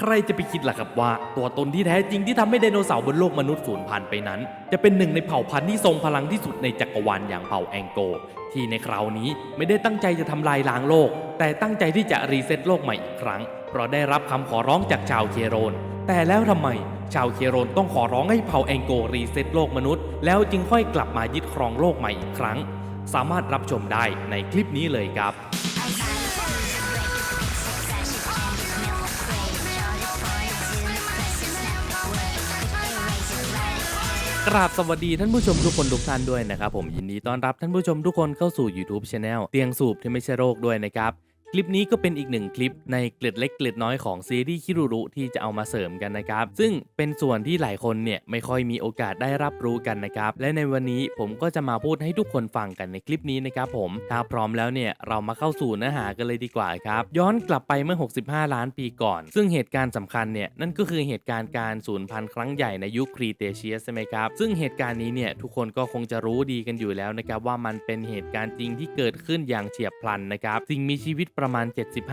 ใครจะไปคิดล่ะครับว่า ตัวตนที่แท้จริงที่ทำให้ไดโนเสาร์บนโลกมนุษย์สูญพันธุ์ไปนั้น จะเป็นหนึ่งในเผ่าพันธุ์ที่ทรงพลังที่สุดในจักรวาลอย่างเผ่าแองโก ที่ในคราวนี้ไม่ได้ตั้งใจจะทำลายล้างโลก แต่ตั้งใจที่จะรีเซ็ตโลกใหม่อีกครั้ง เพราะได้รับคำขอร้องจากชาวเคโรน แต่แล้วทำไม ชาวเคโรนต้องขอร้องให้เผ่าแองโกรีเซ็ตโลกมนุษย์ แล้วจึงค่อยกลับมายึดครองโลกใหม่อีกครั้ง สามารถรับชมได้ในคลิปนี้เลยครับ กราบสวัสดีท่านผู้ชมทุกคนทุกท่านด้วยนะครับผมยินดีต้อนรับท่านผู้ชมทุกคนเข้าสู่ YouTube Channel เตียงสูบที่ไม่ใช่โรคด้วยนะครับ คลิปนี้ก็เป็นอีกหนึ่งคลิปในเกล็ดเล็กเกล็ดน้อยของซีรีส์คิรุรุที่จะเอามาเสริมกันนะครับ ซึ่งเป็นส่วนที่หลายคนเนี่ยไม่ค่อยมีโอกาสได้รับรู้กันนะครับ และในวันนี้ผมก็จะมาพูดให้ทุกคนฟังกันในคลิปนี้นะครับผม ถ้าพร้อมแล้วเนี่ยเรามาเข้าสู่เนื้อหากันเลยดีกว่าครับ ย้อนกลับไปเมื่อ 65 ล้านปีก่อน ซึ่งเหตุการณ์สำคัญเนี่ยนั่นก็คือเหตุการณ์การสูญพันธุ์ครั้งใหญ่ในยุคครีเตเชียสใช่ไหมครับ ซึ่งเหตุการณ์นี้เนี่ยทุกคนก็คงจะรู้ดีกันอยู่แล้วนะครับว่ามันเป็นเหตุการณ์จริงที่เกิดขึ้นอย่างเฉียบพลันนะครับ สิ่งมีชีวิตประมาณ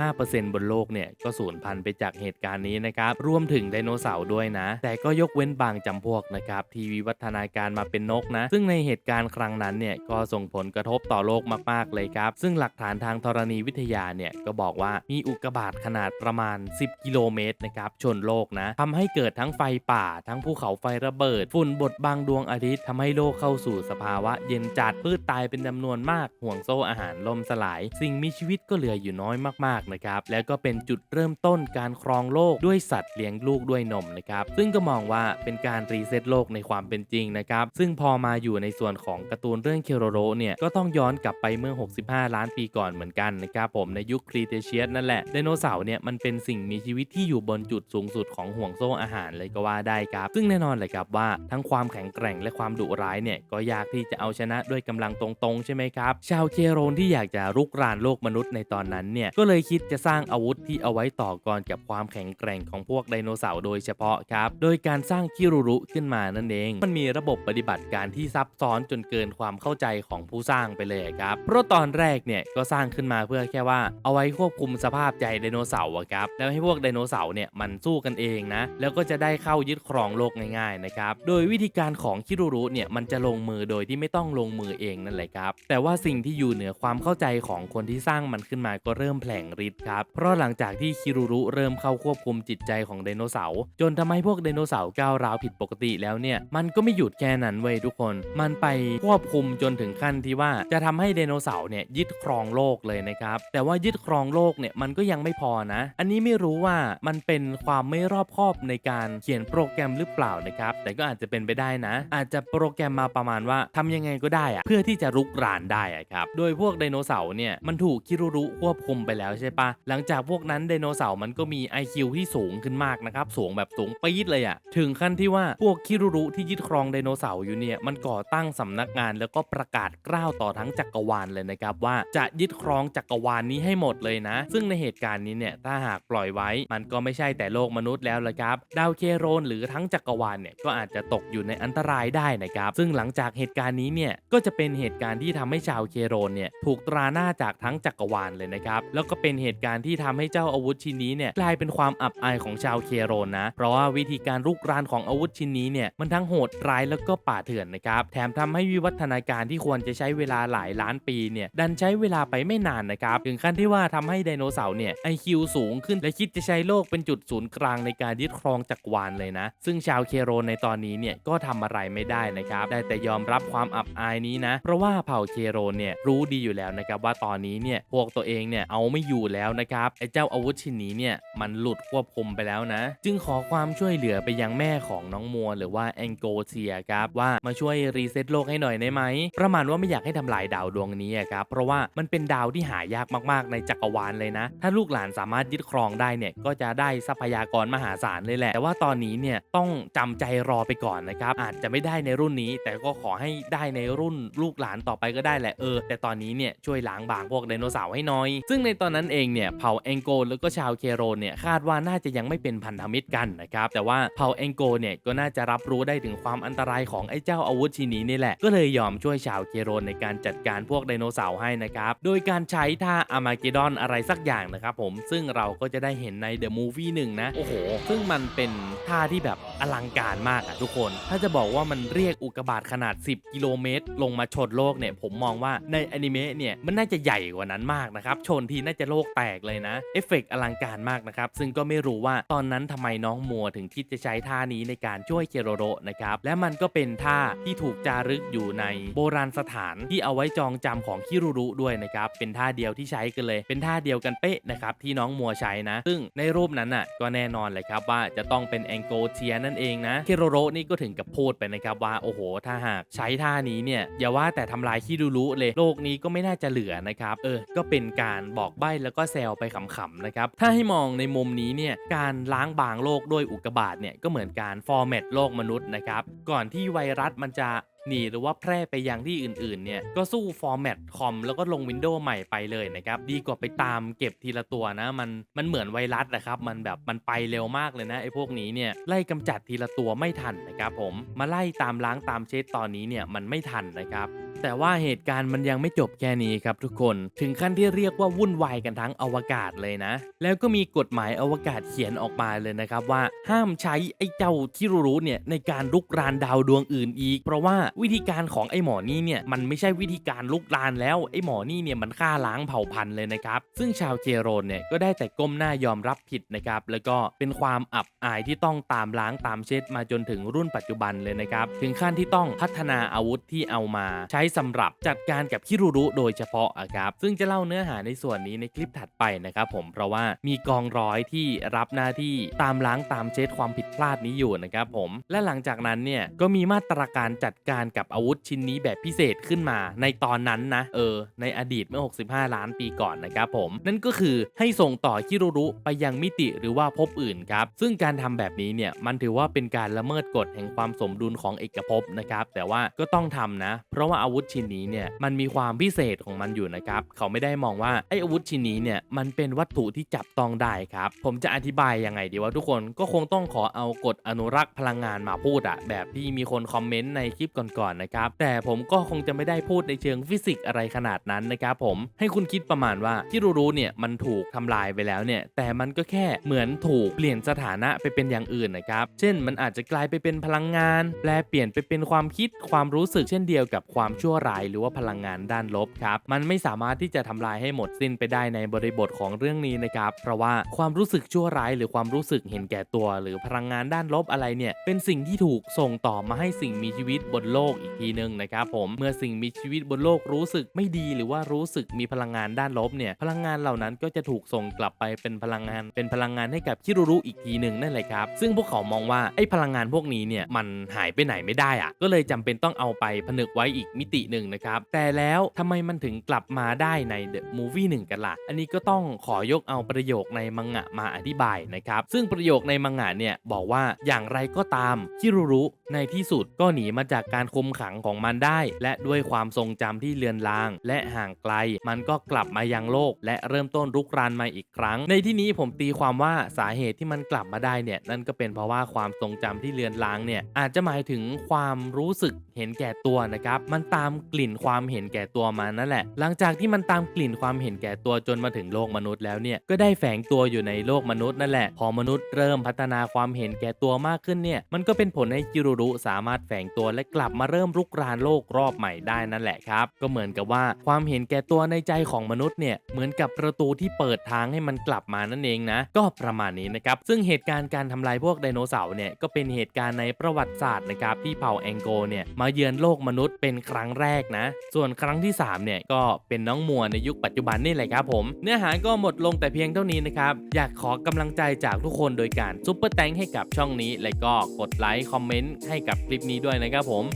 75%บนโลกเนี่ยก็สูญพันธุ์ไปจากเหตุการณ์นี้นะครับ รวมถึงไดโนเสาร์ด้วยนะ แต่ก็ยกเว้นบางจำพวกนะครับที่วิวัฒนาการมาเป็นนกนะ ซึ่งในเหตุการณ์ครั้งนั้นเนี่ยก็ส่งผลกระทบต่อโลกมากๆเลยครับ ซึ่งหลักฐานทางธรณีวิทยาเนี่ยก็บอกว่ามีอุกกาบาตขนาดประมาณ 10 กิโลเมตรนะครับชนโลกนะทำให้เกิดทั้งไฟป่า ทั้งภูเขาไฟระเบิด ฝุ่นบดบังดวงอาทิตย์ทำให้โลกเข้าสู่สภาวะ เย็นจัดพืชตายเป็นจำนวนมากห่วงโซ่อาหารล่มสลาย สิ่งมีชีวิตก็เหลืออยู่น้อยมากๆนะครับแล้วก็เป็นจุดเริ่มต้นการครองโลกด้วยสัตว์เลี้ยงลูกด้วยนมนะครับซึ่งก็มองว่าเป็นการรีเซ็ตโลกในความเป็นจริงนะครับซึ่งพอมาอยู่ในส่วนของการ์ตูนเรื่องเคโรโรเนี่ยก็ต้องย้อนกลับไปเมื่อ 65 ล้านปีก่อนเหมือนกันนะครับผมในยุคครีเทเชียสนั่นแหละไดโนเสาร์เนี่ยมันเป็นสิ่งมีชีวิตที่อยู่บนจุดสูงสุดของห่วงโซ่อาหารเลยก็ว่าได้ครับ ซึ่งแน่นอนเลยครับว่าทั้งความแข็งแกร่งและความดุร้ายเนี่ยก็ยากที่จะเอาชนะด้วยกำลังตรงๆ ใช่ไหมครับ ชาวเคโรนที่อยากจะรุกรานโลกมนุษย์ในตอนนั้นเนี่ยก็เลยคิดจะสร้างอาวุธที่เอาไว้ต่อกรกับความแข็งแกร่งของพวกไดโนเสาร์โดยเฉพาะครับ โดยการสร้างคิรุรุขึ้นมานั่นเอง มันมีระบบปฏิบัติการที่ซับซ้อนจนเกินความเข้าใจของผู้สร้างไปเลยครับเพราะตอนแรกเนี่ยก็สร้างขึ้นมาเพื่อแค่ว่าเอาไว้ควบคุมสภาพใจไดโนเสาร์อะครับแล้วให้พวกไดโนเสาร์เนี่ยมันสู้กันเองนะแล้วก็จะได้เข้ายึดครองโลกง่ายๆนะครับโดยวิธีการของคิรุรุเนี่ยมันจะลงมือโดยที่ไม่ต้องลงมือเองนั่นแหละครับแต่ว่าสิ่งที่อยู่เหนือความเข้าใจของคนที่สร้างมันขึ้นมาก็เริ่มแผลงฤทธิ์ครับ เพราะหลังจากที่คิรุรุเริ่มเข้าควบคุมจิตใจของไดโนเสาร์จนทำให้พวกไดโนเสาร์ก้าวร้าวผิดปกติแล้วเนี่ย มันก็ไม่หยุดแค่นั้นเว้ยทุกคน มันไปควบคุมจนถึงขั้นที่ว่าจะทำให้ไดโนเสาร์เนี่ยยึดครองโลกเลยนะครับ แต่ว่ายึดครองโลกเนี่ยมันก็ยังไม่พอนะ อันนี้ไม่รู้ว่ามันเป็นความไม่รอบคอบในการเขียนโปรแกรมหรือเปล่านะครับ แต่ก็อาจจะเป็นไปได้นะ อาจจะโปรแกรมมาประมาณว่าทำยังไงก็ได้อะเพื่อที่จะรุกรานได้อะครับ โดยพวกไดโนเสาร์เนี่ยมันถูกคิรุรุควบคุมไปแล้วใช่ปะหลังจากพวกนั้นไดโนเสาร์มันก็มี IQ ที่สูงขึ้นมากนะครับสูงแบบสูงปี๊ดเลยอะถึงขั้นที่ว่าพวกคิรุรุที่ยึดครองไดโนเสาร์อยู่เนี่ยมันก่อตั้งสำนักงานแล้วก็ประกาศกล้าวต่อทั้งจักรวาลเลยนะครับว่าจะยึดครองจักรวาลนี้ให้หมดเลยนะ ซึ่งในเหตุการณ์นี้เนี่ยถ้าหากปล่อยไว้ มันก็ไม่ใช่แต่โลกมนุษย์แล้วละครับ ดาวเคโรนหรือทั้งจักรวาลเนี่ยก็อาจจะตกอยู่ในอันตรายได้นะครับ ซึ่งหลังจากเหตุการณ์นี้เนี่ยก็จะเป็นเหตุการณ์ที่ทำให้ชาวเคโรนเนี่ยถูกตราหน้าจากทั้งจักรวาลเลยนะครับแล้วก็เป็นเหตุการณ์ที่ทำให้เจ้าอาวุธชิ้นนี้เนี่ยกลายเป็นความอับอายของชาวเคโรนนะเพราะว่าวิธีการรุกรานของอาวุธชิ้นนี้เนี่ยมันทั้งโหดร้ายแล้วก็ป่าเถื่อนนะครับแถมทำให้วิวัฒนาการที่ควรจะใช้เวลาหลายล้านปีเนี่ยดันใช้เวลาไปไม่นานนะครับถึงขั้นที่ว่าทำให้ไดโนเสาร์เนี่ยไอคิวสูงขึ้นและคิดจะใช้โลกเป็นจุดศูนย์กลางในการยึดครองจักรวาลเลยนะ ซึ่งชาวเคโรนในตอนนี้เนี่ยก็ทำอะไรไม่ได้นะครับได้แต่ยอมรับความอับอายนี้นะ เพราะว่าเผ่าเคโรนเนี่ยรู้ดีอยู่แล้วนะครับว่าตอนนี้เนี่ยพวกตัวเองเนี่ยเอาไม่อยู่แล้วนะครับไอ้เจ้าอาวุธชิ้นนี้เนี่ยมันหลุดควบคุมไปแล้วนะ จึงขอความช่วยเหลือไปยังแม่ของน้องมัว หรือว่าแองโกเซียครับว่ามาช่วยรีเซ็ตโลกให้หน่อยได้ไหมประมาณว่าไม่อยากให้ทำลายดาวดวงนี้ครับเพราะว่ามันเป็นดาวที่หายากมากๆในจักรวาลเลยนะ ถ้าลูกหลานสามารถยึดครองได้เนี่ยก็จะได้ทรัพยากรมหาศาลเลยแหละแต่ว่าตอนนี้เนี่ยต้องจำใจรอไปก่อนนะครับอาจจะไม่ได้ในรุ่นนี้ แต่ก็ขอให้ได้ในรุ่นลูกหลานต่อไปก็ได้แหละเออ แต่ตอนนี้เนี่ยช่วยล้างบางพวกไดโนเสาร์ให้หน่อยซึ่งในตอนนั้นเองเนี่ยเผ่าแองโกแล้วก็ชาวเคโรเนี่ยคาดว่าน่าจะยังไม่เป็นพันธมิตรกันนะครับแต่ว่าเผ่าแองโกเนี่ยก็น่าจะรับรู้ได้ถึงความอันตรายของไอ้เจ้าอาวุธชิ้นนี้นี่แหละก็เลยยอมช่วยชาวเคโรในการจัดการพวกไดโนเสาร์ให้นะครับโดยการใช้ท่าอามาเกดอนอะไรสักอย่างนะครับผมซึ่งเราก็จะได้เห็นในเดอะมูฟวี่หนึ่งนะโอ้โห ซึ่งมันเป็นท่าที่แบบอลังการมากอะทุกคน ถ้าจะบอกว่ามันเรียกอุกกาบาตขนาด 10 กิโลเมตร ลงมาชนโลกเนี่ยผมมองว่าในอนิเมะเนี่ยมันน่าจะใหญ่กว่านั้นมากนะครับชนทีน่าจะโลกแตกเลยนะ เอฟเฟกต์อลังการมากนะครับ ซึ่งก็ไม่รู้ว่าตอนนั้นทำไมน้องมัวถึงคิดจะใช้ท่านี้ในการช่วยเคโรโรนะครับ และมันก็เป็นท่าที่ถูกจารึกอยู่ในโบราณสถานที่เอาไว้จองจำของคิรุรุด้วยนะครับ เป็นท่าเดียวที่ใช้กันเลย เป็นท่าเดียวกันเป๊ะนะครับที่น้องมัวใช้นะ ซึ่งในรูปนั้นน่ะก็แน่นอนเลยครับว่าจะต้องเป็นแองโกเทียนั่นเองนะเคโรโรนี่ก็ถึงกับพูดไปนะครับว่าโอ้โห ถ้าหากใช้ท่านี้เนี่ยอย่าว่าแต่ทำลายคิรุรุเลยโลกนี้ก็ไม่น่าจะเหลือนะครับเออก็เป็นการบอกใบ้แล้วก็แซวไปขำๆนะครับถ้าให้มองในมุมนี้เนี่ยการล้างบางโลกด้วยอุกกาบาตเนี่ยก็เหมือนการฟอร์แมตโลกมนุษย์นะครับก่อนที่ไวรัสมันจะ หนีหรือว่าแพร่ไปยังที่อื่นๆเนี่ยก็สู้ฟอร์แมตคอมแล้วก็ลงวินโดว์ใหม่ไปเลยนะครับดีกว่าไปตามเก็บทีละตัวนะมันมันเหมือนไวรัสนะครับมันแบบมันไปเร็วมากเลยนะไอ้พวกนี้เนี่ยไล่กำจัดทีละตัวไม่ทันนะครับผมมาไล่ตามล้างตามเช็ดตอนนี้เนี่ยมันไม่ทันนะครับแต่ว่าเหตุการณ์มันยังไม่จบแค่นี้ครับทุกคน ถึงขั้นที่เรียกว่าวุ่นวายกันทั้งอวกาศเลยนะ แล้วก็มีกฎหมายอวกาศเขียนออกมาเลยนะครับว่าห้ามใช้ไอ้เจ้าคิรุรุเนี่ยในการลุกรานดาวดวงอื่นอีก เพราะว่าวิธีการของไอ้หมอนี่เนี่ยมันไม่ใช่วิธีการลุกรานแล้วไอ้หมอนี่เนี่ยมันฆ่าล้างเผ่าพันธุ์เลยนะครับ ซึ่งชาวเจโรนเนี่ยก็ได้แต่ก้มหน้ายอมรับผิดนะครับ แล้วก็เป็นความอับอายที่ต้องตามล้างตามเช็ดมาจนถึงรุ่นปัจจุบันเลยนะครับ ถึงขั้นที่ต้องพัฒนาอาวุธที่เอามา ใช้สำหรับจัดการกับคิรุรุโดยเฉพาะอะครับ ซึ่งจะเล่าเนื้อหาในส่วนนี้ในคลิปถัดไปนะครับผมเพราะว่ามีกองร้อยที่รับหน้าที่ตามล้างตามเช็ดความผิดพลาดนี้อยู่นะครับผมและหลังจากนั้นเนี่ยก็มีมาตรการจัดการกับอาวุธชิ้นนี้แบบพิเศษขึ้นมาในตอนนั้นนะ เออ ในอดีตเมื่อ 65 ล้านปีก่อนนะครับผม นั่นก็คือให้ส่งต่อคิรุรุไปยังมิติหรือว่าภพอื่นครับ ซึ่งการทำแบบนี้เนี่ยมันถือว่าเป็นการละเมิดกฎแห่งความสมดุลของเอกภพนะครับ แต่ว่าก็ต้องทำนะ เพราะว่าอาวุธชิ้นนี้เนี่ยมันมีความพิเศษของมันอยู่นะครับ เขาไม่ได้มองว่าไอ้อาวุธชิ้นนี้เนี่ยมันเป็นวัตถุที่จับต้องได้ครับ ผมจะอธิบายยังไงดีว่าทุกคนก็คงต้องขอเอากฎอนุรักษ์พลังงานมาพูดอะแบบที่มีคนคอมเมนต์ในคลิปก่อนๆนะครับ แต่ผมก็คงจะไม่ได้พูดในเชิงฟิสิกส์อะไรขนาดนั้นนะครับผมให้คุณคิดประมาณว่าที่รู้ๆเนี่ยมันถูกทำลายไปแล้วเนี่ยแต่มันก็แค่เหมือนถูกเปลี่ยนสถานะไปเป็นอย่างอื่นนะครับ เช่น มันอาจจะกลายไปเป็นพลังงาน แปลเปลี่ยนไปเป็นความคิดความรู้สึกเช่นเดียวกับความชั่วร้ายหรือว่าพลังงานด้านลบครับมันไม่สามารถที่จะทำลายให้หมดสิ้นไปได้ในบริบทของเรื่องนี้นะครับ เพราะว่าความรู้สึกชั่วร้าย หรือความรู้สึกเห็นแก่ตัว หรือพลังงานด้านลบอะไรเนี่ยเป็นสิ่งที่ถูกส่งต่อมาให้สิ่งมีชีวิตบนโลกอีกทีหนึงนะครับผมเมื่อสิ่งมีชีวิตบนโลกรู้สึกไม่ดีหรือว่ารู้สึกมีพลังงานด้านลบเนี่ยพลังงานเหล่านั้นก็จะถูกส่งกลับไปเป็นพลังงาน เป็นพลังงานให้กับคิรุรุอีกทีหนึ่งนั่นแหละครับ ซึ่งพวกเขามองว่าไอ้พลังงานพวกนี้เนี่ยมันหายไปไหนไม่ได้อะก็เลยจำเป็นต้องเอาไปผนึกไว้อีกมิติหนึ่งนะครับแต่แล้วทำไมมันถึงกลับมาได้ใน The Movie 1กันล่ะอันนี้ก็ต้องขอยกเอาประโยคในมังงะมาอธิบายนะครับซึ่งประโยคในมังงะเนี่ยบอกว่าอย่างไรก็ตามคิรุรุในที่สุดก็หนีมาจากการคุมขังของมันได้ และด้วยความทรงจำที่เลือนลาง และห่างไกล มันก็กลับมายังโลก และเริ่มต้นรุกรานมาอีกครั้ง ในที่นี้ผมตีความว่าสาเหตุที่มันกลับมาได้เนี่ยนั่นก็เป็นเพราะว่าความทรงจำที่เลือนลางเนี่ยอาจจะหมายถึงความรู้สึกเห็นแก่ตัวนะครับมันตามกลิ่นความเห็นแก่ตัวมานั่นแหละ หลังจากที่มันตามกลิ่นความเห็นแก่ตัวจนมาถึงโลกมนุษย์แล้วเนี่ยก็ได้แฝงตัวอยู่ในโลกมนุษย์นั่นแหละพอมนุษย์เริ่มพัฒนาความเห็นแก่ตัวมากขึ้นเนี่ยมันก็เป็นผลให้จิรุรุสามารถแฝงตัวและกลับมาเริ่มรุกรานโลกรอบใหม่ได้นั่นแหละครับ ก็เหมือนกับว่าความเห็นแก่ตัวในใจของมนุษย์เนี่ยเหมือนกับประตูที่เปิดทางให้มันกลับมานั่นเองนะ ก็ประมาณนี้นะครับ ซึ่งเหตุการณ์การทำลายพวกไดโนเสาร์เนี่ยก็เป็นเหตุการณ์ในประวัติศาสตร์นะครับที่เผ่าแองโกเนี่ยมาเยือนโลกมนุษย์เป็นครั้งแรกนะ ส่วนครั้งที่สามเนี่ยก็เป็นน้องมัวในยุคปัจจุบันนี่แหละครับผมเนื้อหาก็หมดลงแต่เพียงเท่านี้นะครับอยากขอกำลังใจจากทุกคนโดยการซุปเปอร์แตงให้กับช่องนี้ และก็กดไลค์คอมเมนต์ให้กับคลิปนี้ด้วยนะครับผม